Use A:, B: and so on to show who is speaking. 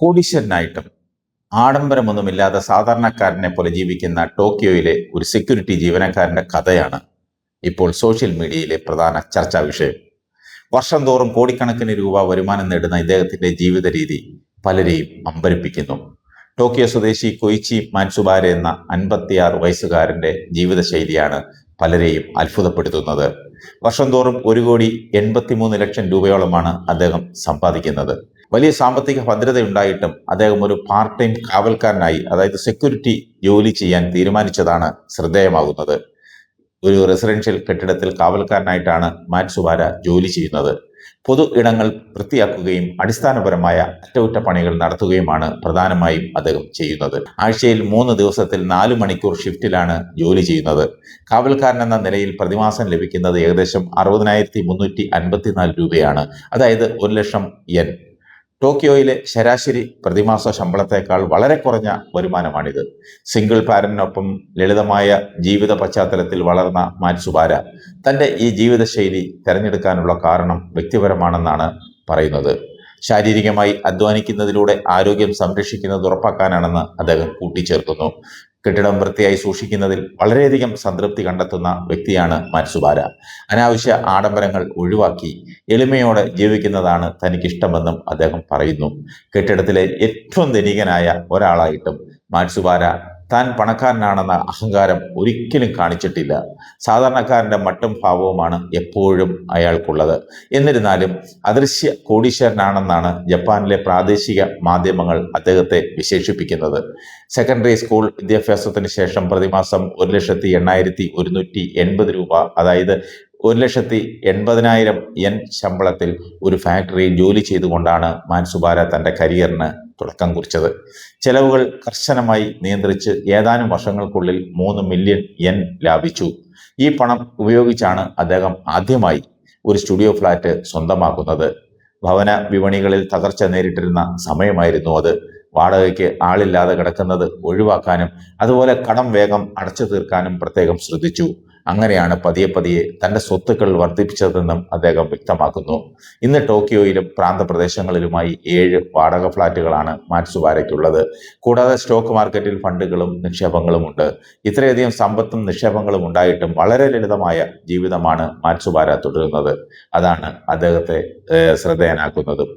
A: കോടീശ്വരനായിട്ടും ആഡംബരമൊന്നുമില്ലാതെ സാധാരണക്കാരനെ പോലെ ജീവിക്കുന്ന ടോക്കിയോയിലെ ഒരു സെക്യൂരിറ്റി ജീവനക്കാരന്റെ കഥയാണ് ഇപ്പോൾ സോഷ്യൽ മീഡിയയിലെ പ്രധാന ചർച്ചാ വിഷയം. വർഷം തോറും കോടിക്കണക്കിന് രൂപ വരുമാനം നേടുന്ന ഇദ്ദേഹത്തിന്റെ ജീവിത രീതി പലരെയും അമ്പരിപ്പിക്കുന്നു. ടോക്കിയോ സ്വദേശി കൊയിച്ചി മാൻസുബാര എന്ന അൻപത്തിയാറ് വയസ്സുകാരന്റെ ജീവിതശൈലിയാണ് പലരെയും അത്ഭുതപ്പെടുത്തുന്നത്. വർഷം തോറും ഒരു കോടി എൺപത്തിമൂന്ന് ലക്ഷം രൂപയോളമാണ് അദ്ദേഹം സമ്പാദിക്കുന്നത്. വലിയ സാമ്പത്തിക ഭദ്രതയുണ്ടായിട്ടും അദ്ദേഹം ഒരു പാർട്ട് ടൈം കാവൽക്കാരനായി അതായത് സെക്യൂരിറ്റി ജോലി ചെയ്യാൻ തീരുമാനിച്ചതാണ് ശ്രദ്ധേയമാകുന്നത്. ഒരു റെസിഡൻഷ്യൽ കെട്ടിടത്തിൽ കാവൽക്കാരനായിട്ടാണ് മാറ്റ് സുബാര ജോലി ചെയ്യുന്നത്. പൊതു ഇടങ്ങൾ വൃത്തിയാക്കുകയും അടിസ്ഥാനപരമായ അറ്റകുറ്റപ്പണികൾ നടത്തുകയുമാണ് പ്രധാനമായും അദ്ദേഹം ചെയ്യുന്നത്. ആഴ്ചയിൽ മൂന്ന് ദിവസത്തിൽ നാല് മണിക്കൂർ ഷിഫ്റ്റിലാണ് ജോലി ചെയ്യുന്നത്. കാവൽക്കാരൻ എന്ന നിലയിൽ പ്രതിമാസം ലഭിക്കുന്നത് ഏകദേശം അറുപതിനായിരത്തി മുന്നൂറ്റി അൻപത്തിനാല് രൂപയാണ്. അതായത് ഒരു ലക്ഷം യെൻ ടോക്കിയോയിലെ ശരാശരി പ്രതിമാസ ശമ്പളത്തേക്കാൾ വളരെ കുറഞ്ഞ വരുമാനമാണിത്. സിംഗിൾ പാരന്റിനൊപ്പം ലളിതമായ ജീവിത പശ്ചാത്തലത്തിൽ വളർന്ന മാറ്റ്സുബാര തന്റെ ഈ ജീവിതശൈലി തിരഞ്ഞെടുക്കാനുള്ള കാരണം വ്യക്തിപരമാണെന്നാണ് പറയുന്നത്. ശാരീരികമായി അധ്വാനിക്കുന്നതിലൂടെ ആരോഗ്യം സംരക്ഷിക്കുന്നത് ഉറപ്പാക്കാനാണെന്ന് അദ്ദേഹം കൂട്ടിച്ചേർക്കുന്നു. കെട്ടിടം വൃത്തിയായി സൂക്ഷിക്കുന്നതിൽ വളരെയധികം സംതൃപ്തി കണ്ടെത്തുന്ന വ്യക്തിയാണ് മനസുബാര അനാവശ്യ ആഡംബരങ്ങൾ ഒഴിവാക്കി എളിമയോടെ ജീവിക്കുന്നതാണ് തനിക്കിഷ്ടമെന്നും അദ്ദേഹം പറയുന്നു. കെട്ടിടത്തിലെ ഏറ്റവും ധനികനായ ഒരാളായിട്ടും മാറ്റ്സുബാര താൻ പണക്കാരനാണെന്ന അഹങ്കാരം ഒരിക്കലും കാണിച്ചിട്ടില്ല. സാധാരണക്കാരന്റെ മട്ടും ഭാവവുമാണ് എപ്പോഴും അയാൾക്കുള്ളത്. എന്നിരുന്നാലും അദൃശ്യ കോടീശ്വരനാണെന്നാണ് ജപ്പാനിലെ പ്രാദേശിക മാധ്യമങ്ങൾ അദ്ദേഹത്തെ വിശേഷിപ്പിക്കുന്നത്. സെക്കൻഡറി സ്കൂൾ വിദ്യാഭ്യാസത്തിന് ശേഷം പ്രതിമാസം ഒരു ലക്ഷത്തി എണ്ണായിരത്തി ഒരുന്നൂറ്റി എൺപത് രൂപ അതായത് ഒരു ലക്ഷത്തി എൺപതിനായിരം എൻ ശമ്പളത്തിൽ ഒരു ഫാക്ടറി ജോലി ചെയ്തുകൊണ്ടാണ് മാൻസുബാര തന്റെ കരിയറിന് തുടക്കം കുറിച്ചത്. ചെലവുകൾ കർശനമായി നിയന്ത്രിച്ച് ഏതാനും വർഷങ്ങൾക്കുള്ളിൽ മൂന്ന് മില്യൺ എൻ ലാഭിച്ചു. ഈ പണം ഉപയോഗിച്ചാണ് അദ്ദേഹം ആദ്യമായി ഒരു സ്റ്റുഡിയോ ഫ്ലാറ്റ് സ്വന്തമാക്കുന്നത്. ഭവന വിപണികളിൽ തകർച്ച നേരിട്ടിരുന്ന സമയമായിരുന്നു അത്. വാടകയ്ക്ക് ആളില്ലാതെ കിടക്കുന്നത് ഒഴിവാക്കാനും അതുപോലെ കടം വേഗം അടച്ചു തീർക്കാനും പ്രത്യേകം ശ്രദ്ധിച്ചു. അങ്ങനെയാണ് പതിയെ പതിയെ തന്റെ സ്വത്തുക്കൾ വർദ്ധിപ്പിച്ചതെന്നും അദ്ദേഹം വ്യക്തമാക്കുന്നു. ഇന്ന് ടോക്കിയോയിലും പ്രാന്തപ്രദേശങ്ങളിലുമായി ഏഴ് വാടക ഫ്ളാറ്റുകളാണ് മാറ്റ്സുബാരയ്ക്കുള്ളത് കൂടാതെ സ്റ്റോക്ക് മാർക്കറ്റിൽ ഫണ്ടുകളും നിക്ഷേപങ്ങളും ഉണ്ട് ഇത്രയധികം സമ്പത്തും നിക്ഷേപങ്ങളും ഉണ്ടായിട്ടും വളരെ ലളിതമായ ജീവിതമാണ് മാറ്റ്സുബാര തുടരുന്നത്. അതാണ് അദ്ദേഹത്തെ ശ്രദ്ധേയനാക്കുന്നതും.